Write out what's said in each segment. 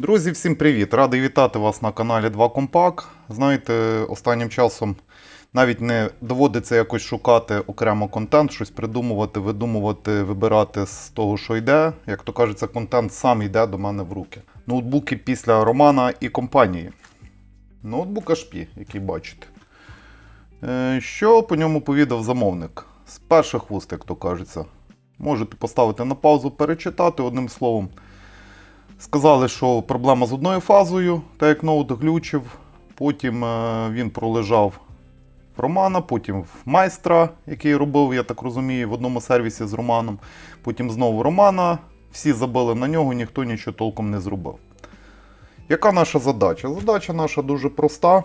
Друзі, всім привіт! Радий вітати вас на каналі 2 Компак. Знаєте, останнім часом навіть не доводиться якось шукати окремо контент, щось придумувати, видумувати, вибирати з того, що йде. Як то кажеться, контент сам йде до мене в руки. Ноутбуки після Романа і компанії. Ноутбук HP, який бачите. Е, Що по ньому повідав замовник? З перших вуст, як то кажеться. Можете поставити на паузу, перечитати одним словом. Сказали, що проблема з одною фазою, так як ноут глючив. Потім е, він пролежав в Романа, потім в майстра, який робив, я так розумію, в одному сервісі з Романом. Потім знову Романа. Всі забили на нього, ніхто нічого толком не зробив. Яка наша задача? Задача наша дуже проста.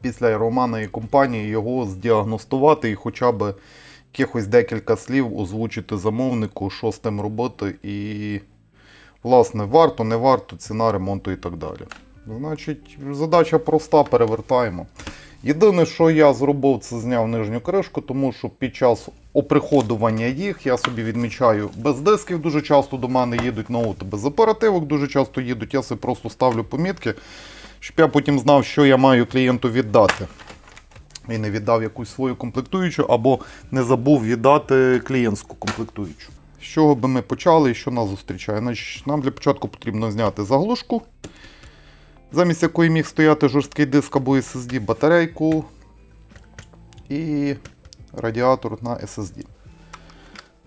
Після Романа і компанії його здіагностувати і хоча б якихось декілька слів озвучити замовнику, що з тим робити і Власне, варто, не варто, ціна ремонту і так далі. Значить, задача проста, перевертаємо. Єдине, що я зробив, це зняв нижню кришку, тому що під час оприходування їх я собі відмічаю без дисків. Дуже часто до мене їдуть ноути без оперативок, дуже часто їдуть. Я собі просто ставлю помітки, щоб я потім знав, що я маю клієнту віддати. І не віддав якусь свою комплектуючу, або не забув віддати клієнтську комплектуючу. З чого би ми почали і що нас зустрічає? Значить, нам для початку потрібно зняти заглушку, замість якої міг стояти жорсткий диск або SSD, батарейку і радіатор на SSD.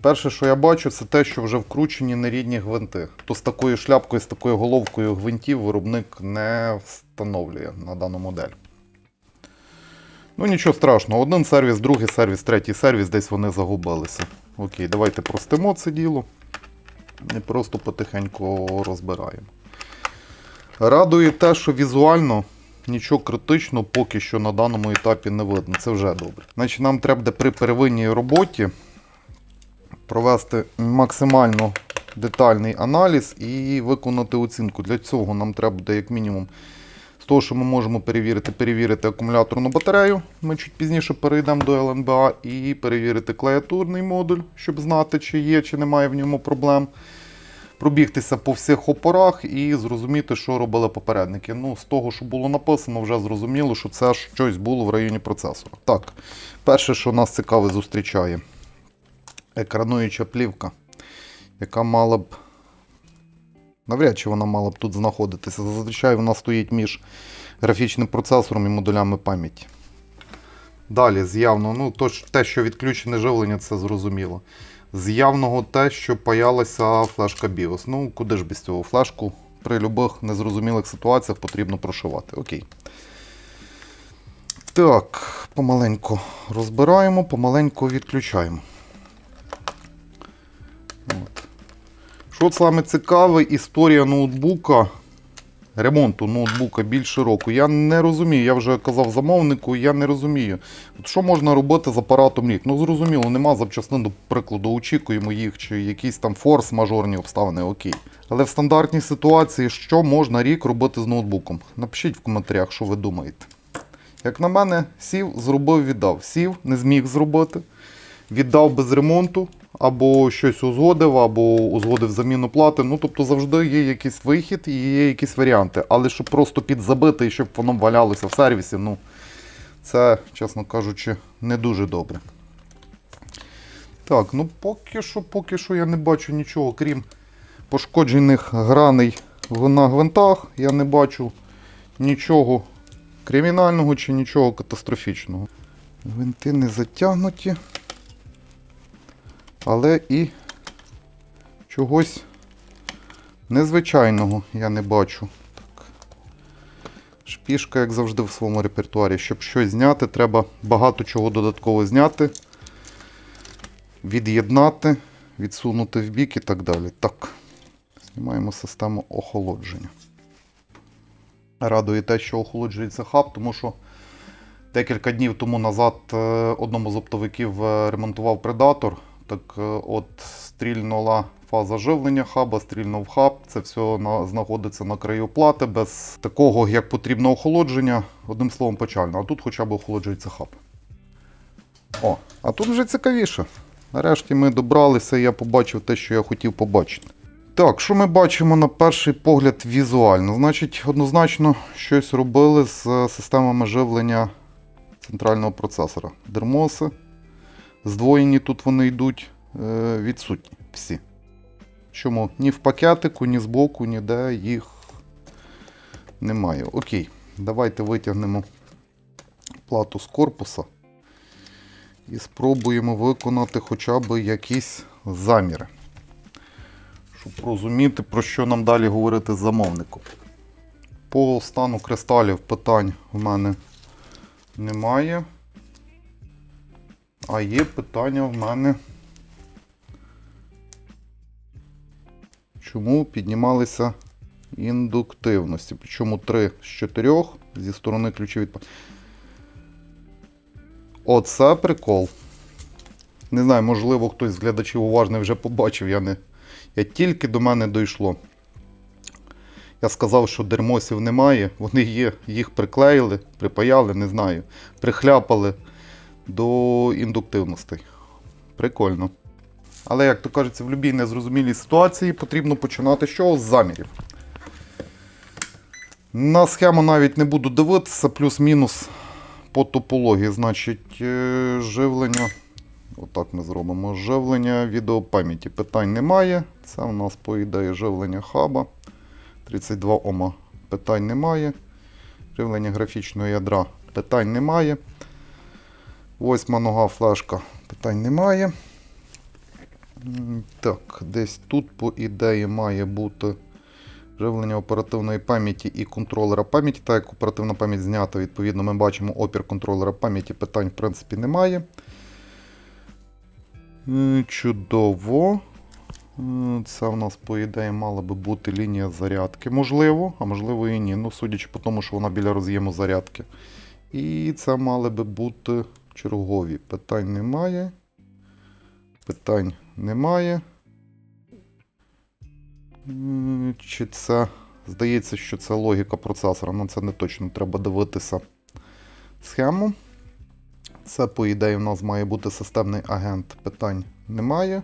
Перше, що я бачу, це те, що вже вкручені нерідні гвинти. То з такою шляпкою, з такою головкою гвинтів виробник не встановлює на дану модель. Ну нічого страшного, один сервіс, другий сервіс, третій сервіс, десь вони загубилися. Окей, давайте простимо це діло. І просто потихеньку розбираємо. Радує те, що візуально нічого критичного поки що на даному етапі не видно. Це вже добре. Значить, нам треба при первинній роботі провести максимально детальний аналіз і виконати оцінку. Для цього нам треба буде, як мінімум, з того, що ми можемо перевірити, перевірити акумуляторну батарею. Ми чуть пізніше перейдемо до ЛНБА і перевірити клавіатурний модуль, щоб знати, чи є, чи немає в ньому проблем. Пробігтися по всіх опорах і зрозуміти, що робили попередники. Ну, з того, що було написано, вже зрозуміло, що це щось було в районі процесора. Так, перше, що нас цікаве зустрічає, екрануюча плівка, яка мала б Навряд чи вона мала б тут знаходитися. Зазвичай вона стоїть між графічним процесором і модулями пам'яті. Далі, з явного, ну, то те, що відключене живлення, це зрозуміло. З явного те, що паялася флешка BIOS. Ну, куди ж без цього флешку при будь-яких незрозумілих ситуаціях потрібно прошивати. Окей. Так, помаленьку розбираємо, помаленьку відключаємо. От. Що саме цікаве, історія ноутбука, ремонту ноутбука більше року. Я не розумію, я вже казав замовнику, я не розумію. От що можна робити з апаратом рік? Ну зрозуміло, нема запчастин, до прикладу, очікуємо їх, чи якісь там форс-мажорні обставини, окей. Але в стандартній ситуації, що можна рік робити з ноутбуком? Напишіть в коментарях, що ви думаєте. Як на мене, сів, зробив, віддав. Сів, не зміг зробити, віддав без ремонту, або щось узгодив, або узгодив заміну плати. Ну, тобто завжди є якийсь вихід і є якісь варіанти. Але щоб просто підзабити і щоб воно валялося в сервісі, ну це, чесно кажучи, не дуже добре. Так, ну поки що, поки що я не бачу нічого, крім пошкоджених граней на гвинтах. Я не бачу нічого кримінального чи нічого катастрофічного. Гвинти не затягнуті але і чогось незвичайного я не бачу. Так. Шпішка, як завжди, в своєму репертуарі. Щоб щось зняти, треба багато чого додатково зняти, від'єднати, відсунути в бік і так далі. Так, знімаємо систему охолодження. Радує те, що охолоджується хаб, тому що декілька днів тому назад е, одному з оптовиків е, ремонтував предатор. Так е, от стрільнула фаза живлення хаба, стрільнув хаб. Це все на, знаходиться на краю плати без такого, як потрібно охолодження. Одним словом, печально. А тут хоча б охолоджується хаб. О, а тут вже цікавіше. Нарешті ми добралися, я побачив те, що я хотів побачити. Так, що ми бачимо на перший погляд візуально? Значить, однозначно щось робили з е, системами живлення центрального процесора. Дермоси. Здвоєні тут вони йдуть е, відсутні всі. Чому ні в пакетику, ні збоку, ніде їх немає. Окей, давайте витягнемо плату з корпуса і спробуємо виконати хоча б якісь заміри. Щоб розуміти, про що нам далі говорити з замовником. По стану кристалів питань в мене немає. А є питання в мене. Чому піднімалися індуктивності? Причому 3 з 4 зі сторони ключів від. Оце прикол. Не знаю, можливо, хтось з глядачів уважний вже побачив, я не. Я тільки до мене дійшло. Я сказав, що дермосів немає, вони є, їх приклеїли, припаяли, не знаю. Прихляпали до індуктивностей. Прикольно. Але, як то кажеться, в будь-якій незрозумілій ситуації потрібно починати чого? З замірів. На схему навіть не буду дивитися, плюс-мінус по топології. Значить, е, живлення. Отак ми зробимо. Живлення відеопам'яті. Питань немає. Це у нас, по ідеї, живлення хаба. 32 Ома. Питань немає. Живлення графічного ядра. Питань немає. Восьма нога флешка. Питань немає. Так, десь тут, по ідеї, має бути живлення оперативної пам'яті і контролера пам'яті. Так як оперативна пам'ять знята, відповідно, ми бачимо опір контролера пам'яті. Питань, в принципі, немає. Е, Чудово. Е, Це в нас, по ідеї, мала би бути лінія зарядки. Можливо, а можливо і ні. Ну, судячи по тому, що вона біля роз'єму зарядки. І це мали би бути чергові. Питань немає. Питань немає. Чи це. Здається, що це логіка процесора. але це не точно. Треба дивитися схему. Це, по ідеї, в нас має бути системний агент. Питань немає.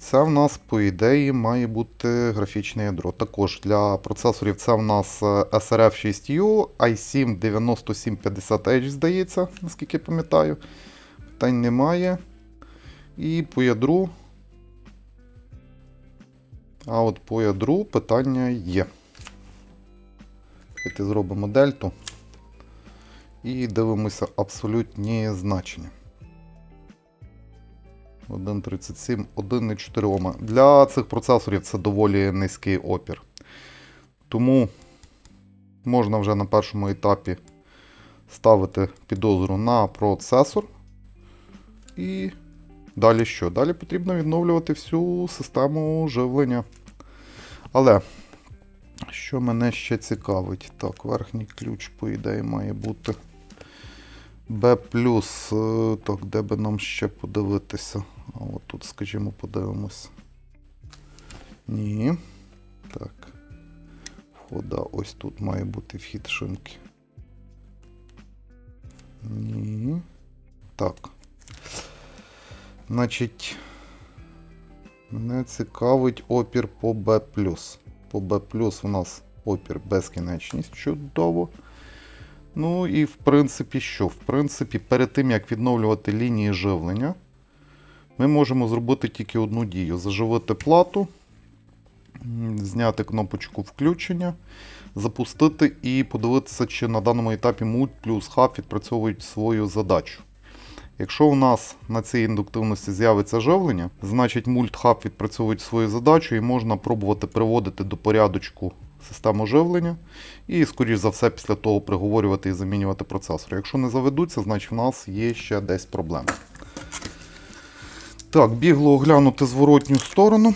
Це в нас, по ідеї, має бути графічне ядро. Також для процесорів це в нас е, SRF 6U, i7 9750H, здається, наскільки пам'ятаю. Питань немає. І по ядру. А от по ядру питання є. Давайте зробимо дельту. І дивимося абсолютні значення. 1.37, 1,4 Ома. Для цих процесорів це доволі низький опір. Тому можна вже на першому етапі ставити підозру на процесор. І далі що? Далі потрібно відновлювати всю систему живлення. Але, що мене ще цікавить? Так, верхній ключ, по ідеї, має бути. B+, е, так, де би нам ще подивитися? А от тут, скажімо, подивимось. Ні. Так. Входа, ось тут має бути вхід шинки. Ні. Так. Значить. Мене цікавить опір по B+. По B+, у нас опір безкінечність. Чудово. Ну і в принципі, що? В принципі, перед тим як відновлювати лінії живлення, ми можемо зробити тільки одну дію: заживити плату, зняти кнопочку включення, запустити і подивитися, чи на даному етапі мульт плюс хаб відпрацьовують свою задачу. Якщо у нас на цій індуктивності з'явиться живлення, значить мульт хаб відпрацьовують свою задачу і можна пробувати приводити до порядочку систему живлення. І, скоріш за все, після того приговорювати і замінювати процесор. Якщо не заведуться, значить в нас є ще десь проблеми. Так, бігло оглянути зворотню сторону.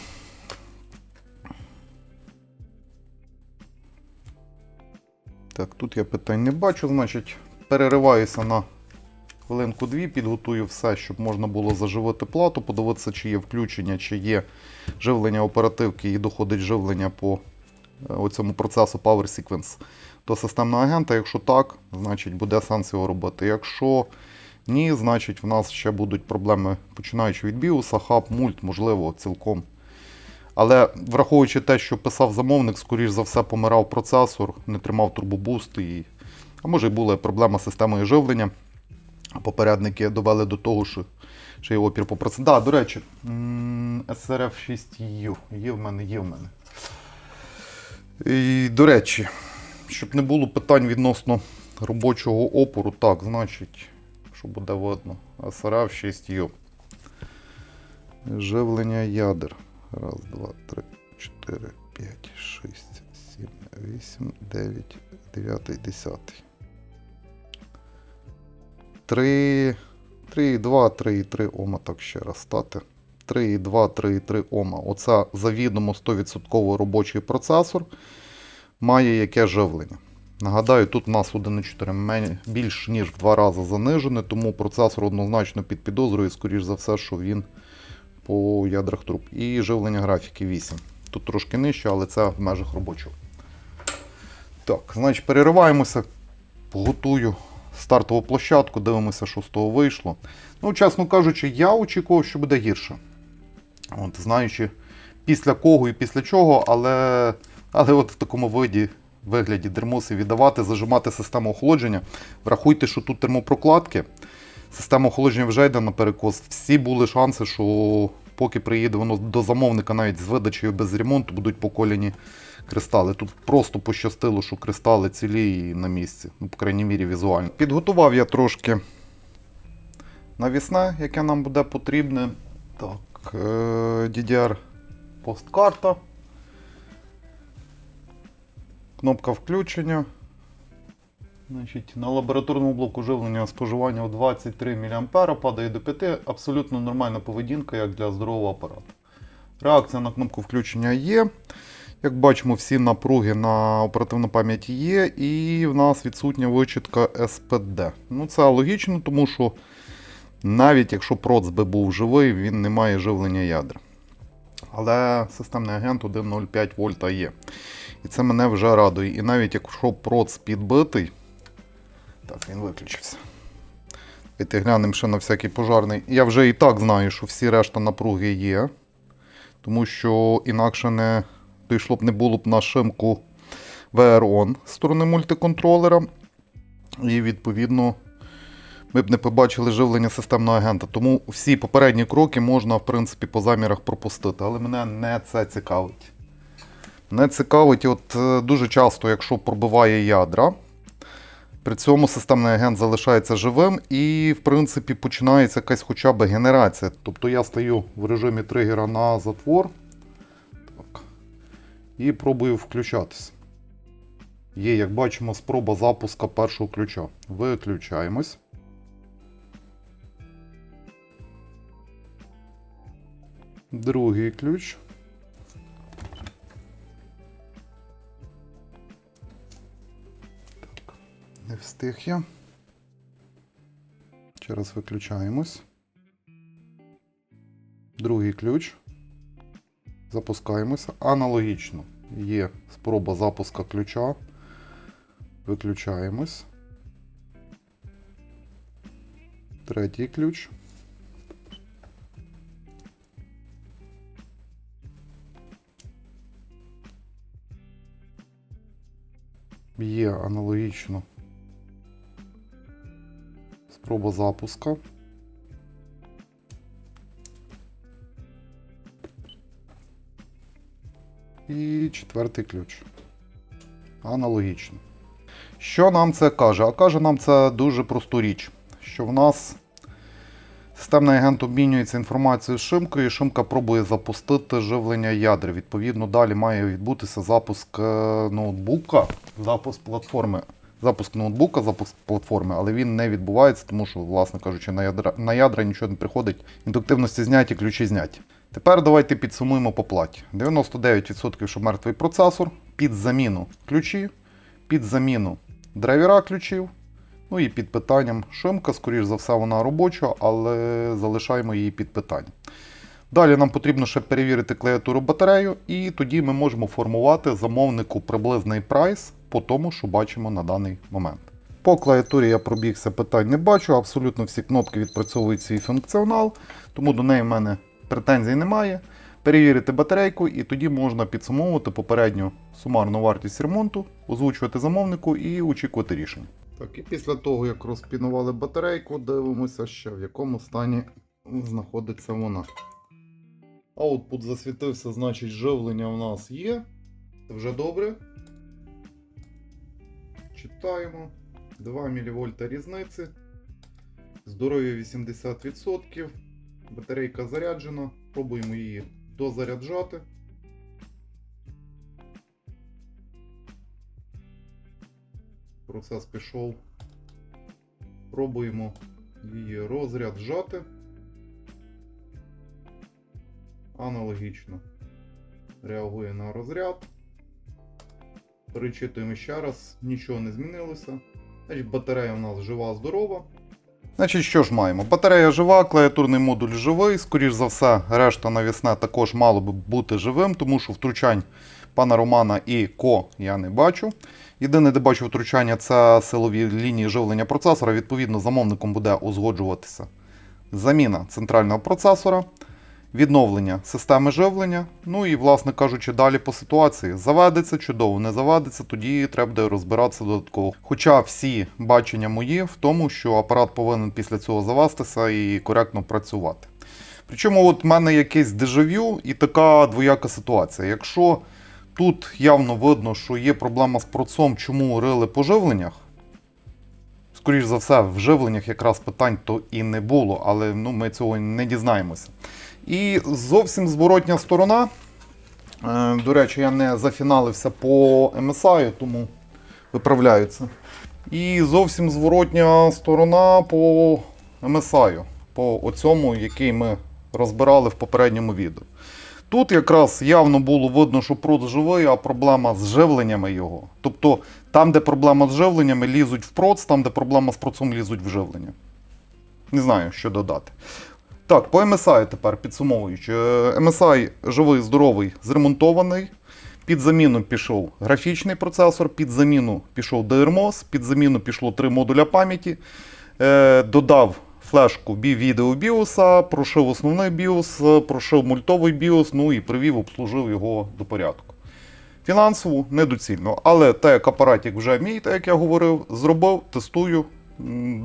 Так, тут я питань не бачу, значить, перериваюся на хвилинку дві, підготую все, щоб можна було заживити плату, подивитися, чи є включення, чи є живлення оперативки і доходить живлення по е, оцьому процесу Power Sequence до системного агента. Якщо так, значить буде сенс його робити. Якщо ні, значить в нас ще будуть проблеми, починаючи від біуса, хаб, мульт, можливо, цілком Але враховуючи те, що писав замовник, скоріш за все помирав процесор, не тримав турбобуст, і... а може й була проблема з системою живлення. Попередники довели до того, що ще й опір по. Да, до речі, SRF 6U є в мене, є в мене. І, до речі, щоб не було питань відносно робочого опору, так, значить, що буде видно, SRF 6U. Живлення ядер. Раз, два, три, чотири, п'ять, шість, сім, вісім, дев'ять, дев'ятий, десятий. Три. 3,2, 3,3 Ома, так ще раз стати. 3,2, 3,3 Ома. Оце завідомо 100% робочий процесор. Має яке живлення. Нагадаю, тут у нас 1,4 більш ніж в два рази занижене, тому процесор однозначно під підозрою, скоріш за все, що він по ядрах труб. І живлення графіки 8. Тут трошки нижче, але це в межах робочого. Так, значить, перериваємося. Готую стартову площадку, дивимося, що з того вийшло. Ну, чесно кажучи, я очікував, що буде гірше. От, знаючи, після кого і після чого, але, але от в такому виді, вигляді дермоси віддавати, зажимати систему охолодження. Врахуйте, що тут термопрокладки. Система охолодження вже йде на перекос. Всі були шанси, що поки приїде воно до замовника, навіть з видачею без ремонту, будуть поколяні кристали. Тут просто пощастило, що кристали цілі і на місці, ну, по крайній мірі, візуально. Підготував я трошки навісне, яке нам буде потрібне. Так, е, DDR посткарта. Кнопка включення. Значить, на лабораторному блоку живлення споживання у 23 мА падає до 5. Абсолютно нормальна поведінка, як для здорового апарату. Реакція на кнопку включення є. Як бачимо, всі напруги на оперативну пам'яті є, і в нас відсутня вичітка SPD. Ну, це логічно, тому що навіть якщо проц би був живий, він не має живлення ядер. Але системний агент 1.05 вольта є. І це мене вже радує. І навіть якщо проц підбитий. Так, він виключився. Давайте глянемо ще на всякий пожарний. Я вже і так знаю, що всі решта напруги є. Тому що інакше не дійшло б не було б на шимку VR-ON з сторони мультиконтролера. І відповідно ми б не побачили живлення системного агента. Тому всі попередні кроки можна, в принципі, по замірах пропустити. Але мене не це цікавить. Мене цікавить, от е, дуже часто, якщо пробиває ядра, при цьому системний агент залишається живим і, в принципі, починається якась хоча б генерація. Тобто я стою в режимі тригера на затвор так, і пробую включатись. Є, як бачимо, спроба запуска першого ключа. Виключаємось. Другий ключ. Так, не встиг я. Ще раз виключаємось. Другий ключ. Запускаємося. Аналогічно. Є спроба запуска ключа. Виключаємось. Третій ключ. Є аналогічно. Спроба запуска. І четвертий ключ. Аналогічно. Що нам це каже? А каже нам це дуже просту річ, що в нас системний агент обмінюється інформацією з шимкою, шимка пробує запустити живлення ядер. Відповідно, далі має відбутися запуск е, ноутбука, запуск платформи. Запуск ноутбука, запуск платформи, але він не відбувається, тому що, власне кажучи, на ядра, на ядра нічого не приходить. Індуктивності зняті, ключі зняті. Тепер давайте підсумуємо по платі. 99% що мертвий процесор, під заміну ключі, під заміну драйвера ключів. Ну і під питанням шимка, скоріш за все, вона робоча, але залишаємо її під питанням. Далі нам потрібно ще перевірити клавіатуру батарею, і тоді ми можемо формувати замовнику приблизний прайс по тому, що бачимо на даний момент. По клавіатурі я пробігся, питань не бачу, абсолютно всі кнопки відпрацьовують свій функціонал, тому до неї в мене претензій немає. перевірити батарейку, і тоді можна підсумовувати попередню сумарну вартість ремонту, озвучувати замовнику і очікувати рішення. Так, і після того, як розпінували батарейку, дивимося ще в якому стані знаходиться вона. Аутпут засвітився, значить живлення у нас є. Це вже добре. Читаємо. 2 мВ різниці. Здоров'я 80%. Батарейка заряджена. Пробуємо її дозаряджати. Процес пішов. Пробуємо її розряджати. Аналогічно реагує на розряд. Перечитуємо ще раз, нічого не змінилося. Значить, батарея у нас жива, здорова. Значить, що ж маємо? Батарея жива, клавіатурний модуль живий. Скоріш за все, решта навісне також мало би бути живим, тому що втручань пана Романа і Ко я не бачу. Єдине, де бачу втручання, це силові лінії живлення процесора. Відповідно, замовником буде узгоджуватися заміна центрального процесора, відновлення системи живлення. Ну і, власне кажучи, далі по ситуації. Заведеться, чудово, не заведеться, тоді треба буде розбиратися додатково. Хоча всі бачення мої в тому, що апарат повинен після цього завестися і коректно працювати. Причому от в мене якесь дежавю і така двояка ситуація. Якщо тут явно видно, що є проблема з процом, чому рили по живленнях, скоріш за все, в живленнях якраз питань то і не було, але ну, ми цього не дізнаємося. І зовсім зворотня сторона. Е, До речі, я не зафіналився по MSI, тому виправляю. І зовсім зворотня сторона по MSI, по оцьому, який ми розбирали в попередньому відео. Тут якраз явно було видно, що прут живий, а проблема з живленнями його. Тобто там, де проблема з живленнями, лізуть в проц, там, де проблема з процом, лізуть в живлення. Не знаю, що додати. Так, по MSI тепер підсумовуючи. Е, MSI живий, здоровий, зремонтований. Під заміну пішов графічний процесор, під заміну пішов DRMOS, під заміну пішло три модуля пам'яті. Е, додав флешку B відео BIOS, прошив основний BIOS, прошив мультовий BIOS, ну і привів, обслужив його до порядку. Фінансово недоцільно, але те, як апаратик вже мій, так як я говорив, зробив, тестую.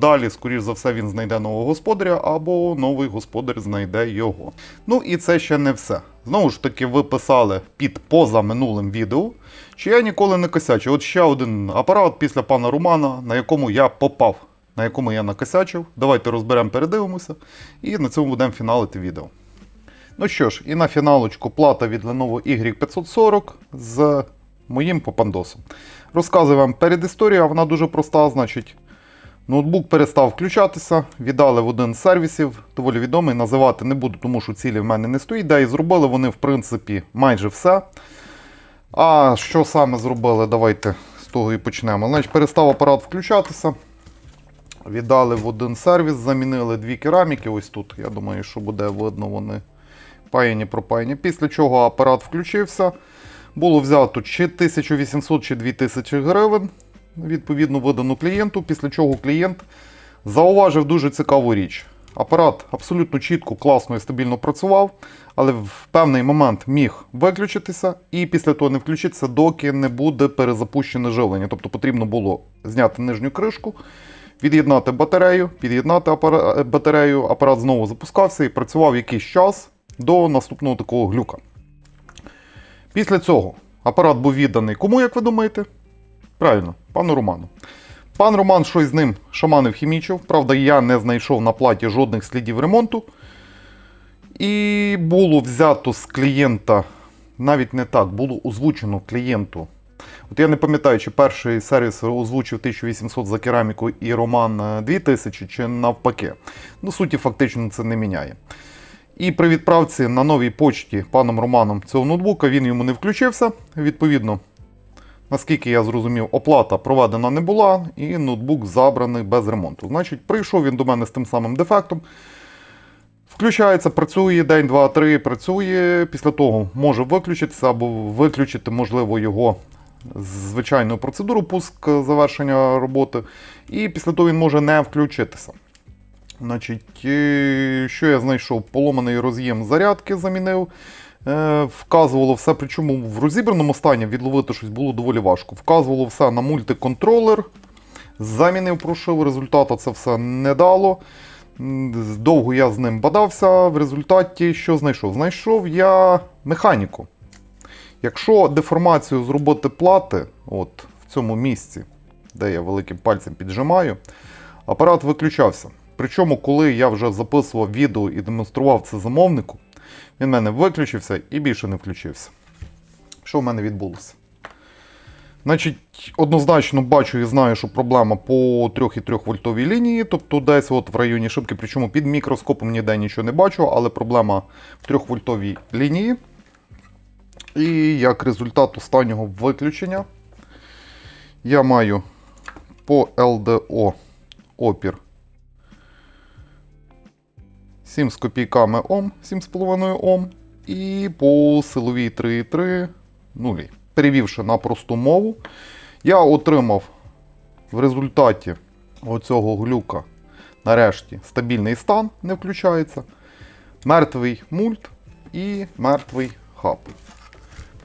Далі, скоріш за все, він знайде нового господаря, або новий господар знайде його. Ну і це ще не все. Знову ж таки, ви писали під позаминулим відео, що я ніколи не косячив. От ще один апарат після пана Романа, на якому я попав, на якому я накосячив. Давайте розберемо, передивимося, і на цьому будемо фіналити відео. Ну що ж, і на фіналочку плата від Lenovo Y540 з моїм попандосом. Розказую вам передісторію, вона дуже проста, значить. Ноутбук перестав включатися, віддали в один з сервісів, доволі відомий, називати не буду, тому що цілі в мене не стоїть. Де і зробили вони, в принципі, майже все. А що саме зробили, давайте з того і почнемо. Значить, перестав апарат включатися. Віддали в один сервіс, замінили дві кераміки. Ось тут. Я думаю, що буде видно вони паяні пропаяні. Після чого апарат включився. Було взято чи 1800 чи 2000 гривень відповідно видану клієнту, після чого клієнт зауважив дуже цікаву річ. Апарат абсолютно чітко, класно і стабільно працював, але в певний момент міг виключитися, і після того не включитися, доки не буде перезапущене живлення. Тобто потрібно було зняти нижню кришку, від'єднати батарею, під'єднати апара- батарею, апарат знову запускався і працював якийсь час до наступного такого глюка. Після цього апарат був відданий кому, як ви думаєте? Правильно, пану Роману. Пан Роман щось з ним шаманив хімічив. Правда, я не знайшов на платі жодних слідів ремонту. І було взято з клієнта, навіть не так, було озвучено клієнту. От я не пам'ятаю, чи перший сервіс озвучив 1800 за кераміку і Роман е, 2000, чи навпаки. Ну, суті, фактично це не міняє. І при відправці на новій почті паном Романом цього ноутбука він йому не включився. Відповідно, Наскільки я зрозумів, оплата проведена не була, і ноутбук забраний без ремонту. Значить, прийшов він до мене з тим самим дефектом. Включається, працює день, два, три, працює. Після того може виключитися або виключити, можливо, його звичайну процедуру пуск завершення роботи. І після того він може не включитися. Значить, е, що я знайшов? Поломаний роз'єм зарядки замінив. Е, вказувало все, причому в розібраному стані відловити щось було доволі важко. Вказувало все на мультиконтролер. Замінив, прошив, результату це все не дало. Довго я з ним бадався. В результаті що знайшов? Знайшов я механіку. Якщо деформацію з роботи плати, от в цьому місці, де я великим пальцем піджимаю, апарат виключався. Причому, коли я вже записував відео і демонстрував це замовнику, він в мене виключився і більше не включився. Що в мене відбулося? Значить, однозначно бачу і знаю, що проблема по 3,3 вольтовій лінії, тобто десь от в районі шибки, причому під мікроскопом ніде нічого не бачу, але проблема в 3 вольтовій лінії. І як результат останнього виключення я маю по LDO опір 7 з копійками Ом, 7,5 Ом, і по силовій 3,3 нулі. Перевівши на просту мову, я отримав в результаті оцього глюка нарешті стабільний стан, не включається, мертвий мульт і мертвий хаб.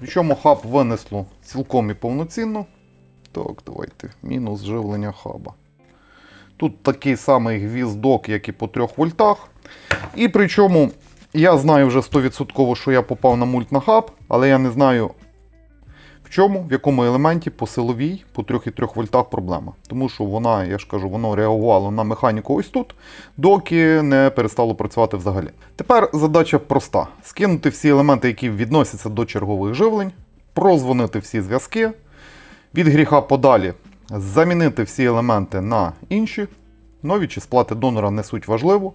Причому хаб винесло цілком і повноцінно. Так, давайте. Мінус живлення хаба. Тут такий самий гвіздок, як і по 3 вольтах. І причому я знаю вже 100%, що я попав на мульт на хаб, але я не знаю в чому, в якому елементі по силовій, по 3,3 вольтах проблема. Тому що вона, я ж кажу, воно реагувало на механіку ось тут, доки не перестало працювати взагалі. Тепер задача проста: скинути всі елементи, які відносяться до чергових живлень, прозвонити всі зв'язки, від гріха подалі замінити всі елементи на інші. Нові чи сплати донора не суть важливо.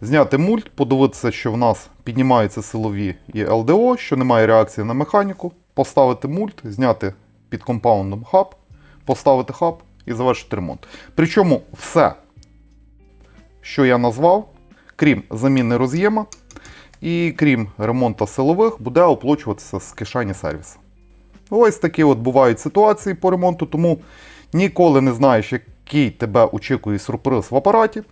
Зняти мульт, подивитися, що в нас піднімаються силові і ЛДО, що немає реакції на механіку, поставити мульт, зняти під компаундом хаб, поставити хаб і завершити ремонт. Причому все, що я назвав, крім заміни роз'єма і крім ремонту силових, буде оплачуватися з кишені сервісу. Ось такі от бувають ситуації по ремонту, тому ніколи не знаєш, який тебе очікує сюрприз в апараті.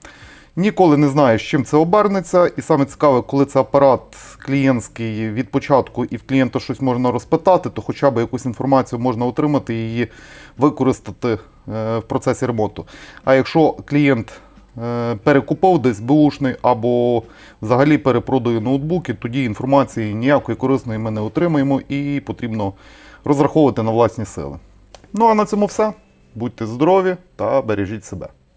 Ніколи не знаєш, чим це обернеться. І саме цікаве, коли це апарат клієнтський від початку і в клієнта щось можна розпитати, то хоча б якусь інформацію можна отримати і її використати е, в процесі ремонту. А якщо клієнт е, перекупив десь бушний або взагалі перепродає ноутбуки, тоді інформації ніякої корисної ми не отримаємо і потрібно розраховувати на власні сили. Ну а на цьому все. Будьте здорові та бережіть себе.